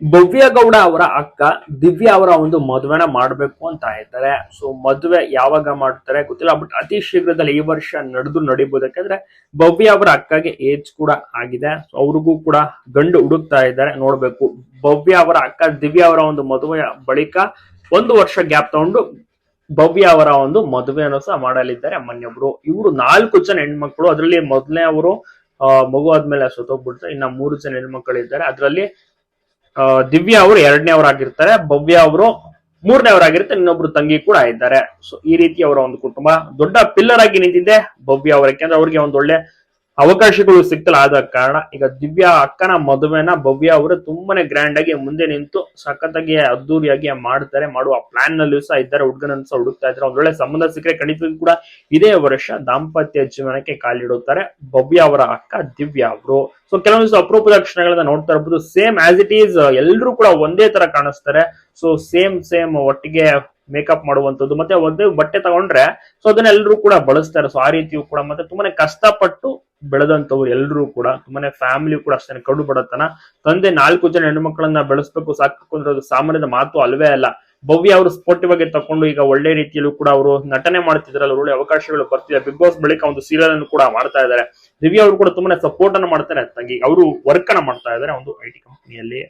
ಭವ್ಯ ಗೌಡ ಅವರ ಅಕ್ಕ ದಿವ್ಯಾ ಅವರ ಒಂದು ಮದುವೆನ ಮಾಡ್ಬೇಕು ಅಂತ ಇದ್ದಾರೆ ಸೊ ಮದುವೆ ಯಾವಾಗ ಮಾಡ್ತಾರೆ ಗೊತ್ತಿಲ್ಲ ಬಟ್ ಅತಿ ಶೀಘ್ರದಲ್ಲಿ ಈ ವರ್ಷ ನಡೆದು ನಡಿಬಹುದು ಯಾಕಂದ್ರೆ ಭವ್ಯ ಅವರ ಅಕ್ಕಗೆ ಏಜ್ ಕೂಡ ಆಗಿದೆ. ಸೊ ಅವ್ರಿಗೂ ಕೂಡ ಗಂಡು ಹುಡುಕ್ತಾ ಇದ್ದಾರೆ, ನೋಡ್ಬೇಕು. ಭವ್ಯ ಅವರ ಅಕ್ಕ ದಿವ್ಯಾ ಅವರ ಒಂದು ಮದುವೆ ಬಳಿಕ ಒಂದು ವರ್ಷ ಗ್ಯಾಪ್ ತಗೊಂಡು ಭವ್ಯ ಅವರ ಒಂದು ಮದುವೆಯನ್ನು ಸಹ ಮಾಡಲಿದ್ದಾರೆ ಮನೆಯೊಬ್ರು ಇವರು ನಾಲ್ಕು ಜನ ಹೆಣ್ಮಕ್ಳು, ಅದರಲ್ಲಿ ಮೊದಲನೇ ಅವರು ಮಗು ಆದ್ಮೇಲೆ ಸತ್ತೋಗ್ಬಿಡ್ತಾರೆ. ಇನ್ನ ಮೂರು ಜನ ಹೆಣ್ಮಕ್ಳು ಇದ್ದಾರೆ. ಅದರಲ್ಲಿ ದಿವ್ಯಾ ಅವರು ಎರಡನೇ ಅವರಾಗಿರ್ತಾರೆ, ಭವ್ಯ ಅವರು ಮೂರನೇ ಅವರಾಗಿರ್ತಾರೆ, ಇನ್ನೊಬ್ರು ತಂಗಿ ಕೂಡ ಇದ್ದಾರೆ. ಸೊ ಈ ರೀತಿ ಅವರ ಒಂದು ಕುಟುಂಬ. ದೊಡ್ಡ ಪಿಲ್ಲರ್ ಆಗಿ ನಿಂತಿದೆ ಭವ್ಯ ಅವರ ಯಾಕೆಂದ್ರೆ ಅವ್ರಿಗೆ ಒಂದು ಒಳ್ಳೆ ಅವಕಾಶಗಳು ಸಿಗ್ತಲ್ಲ ಆದ ಕಾರಣ ಈಗ ದಿವ್ಯಾ ಅಕ್ಕನ ಮದುವೆನ ಭವ್ಯ ಅವರು ತುಂಬಾನೇ ಗ್ರ್ಯಾಂಡ್ ಆಗಿ ಮುಂದೆ ನಿಂತು ಸಖತ್ತಾಗಿ ಅದ್ದೂರಿಯಾಗಿ ಮಾಡ್ತಾರೆ, ಮಾಡುವ ಪ್ಲಾನ್ನಲ್ಲಿ ಸಹ ಇದ್ದಾರೆ. ಹುಡುಗನನ್ನು ಸಹ ಹುಡುಕ್ತಾ ಇದ್ದಾರೆ. ಒಂದೊಳ್ಳೆ ಸಂಬಂಧ ಸಿಕ್ಕರೆ ಖಂಡಿತ ಕೂಡ ಇದೇ ವರ್ಷ ದಾಂಪತ್ಯ ಜೀವನಕ್ಕೆ ಕಾಲಿಡುತ್ತಾರೆ ಭವ್ಯ ಅವರ ಅಕ್ಕ ದಿವ್ಯಾ ಅವರು. ಸೊ ಕೆಲವೊಂದು ಅಪರೂಪದ ಕ್ಷಣಗಳನ್ನ ನೋಡ್ತಾ ಇರ್ಬೋದು. ಸೇಮ್ ಆಸ್ ಇಟ್ ಈಸ್ ಎಲ್ಲರೂ ಕೂಡ ಒಂದೇ ತರ ಕಾಣಿಸ್ತಾರೆ. ಸೊ ಸೇಮ್ ಸೇಮ್ ಒಟ್ಟಿಗೆ ಮೇಕಪ್ ಮಾಡುವಂತದ್ದು ಮತ್ತೆ ಒಂದೇ ಬಟ್ಟೆ ತಗೊಂಡ್ರೆ ಸೊ ಅದನ್ನ ಎಲ್ಲರೂ ಕೂಡ ಬಳಸ್ತಾರೆ. ಸೊ ಆ ರೀತಿಯೂ ಕೂಡ ಮತ್ತೆ ತುಂಬಾನೇ ಕಷ್ಟಪಟ್ಟು ಬೆಳೆದಂತವ್ರು ಎಲ್ಲರೂ ಕೂಡ ತುಂಬಾನೇ ಫ್ಯಾಮಿಲಿ ಕೂಡ ಅಷ್ಟೇ ಕಡು ಬಡತನ. ತಂದೆ ನಾಲ್ಕು ಜನ ಹೆಣ್ಮಕ್ಳನ್ನ ಬೆಳೆಸ್ಬೇಕು, ಸಾಕಬೇಕು ಅಂದ್ರೆ ಅದು ಸಾಮಾನ್ಯದ ಮಾತು ಅಲ್ವೇ ಅಲ್ಲ. ಭವ್ಯ ಅವರು ಸ್ಪೋರ್ಟಿವ್ ಆಗಿ ತಕೊಂಡು ಈಗ ಒಳ್ಳೆ ರೀತಿಯಲ್ಲೂ ಕೂಡ ಅವರು ನಟನೆ ಮಾಡ್ತಿದ್ರಲ್ಲ ಒಳ್ಳೆ ಅವಕಾಶಗಳು ಬರ್ತಿದೆ. ಬಿಗ್ ಬಾಸ್ ಬಳಿಕ ಒಂದು ಸೀರಿಯಲ್ ಅನ್ನು ಕೂಡ ಮಾಡ್ತಾ ಇದ್ದಾರೆ. ದಿವ್ಯಾ ಅವರು ಕೂಡ ತುಂಬಾನೇ ಸಪೋರ್ಟ್ ಅನ್ನು ಮಾಡ್ತಾರೆ ತಂಗಿ. ಅವರು ವರ್ಕ್ ಅನ್ನ ಮಾಡ್ತಾ ಇದ್ದಾರೆ ಒಂದು ಐ ಟಿ ಕಂಪನಿಯಲ್ಲಿ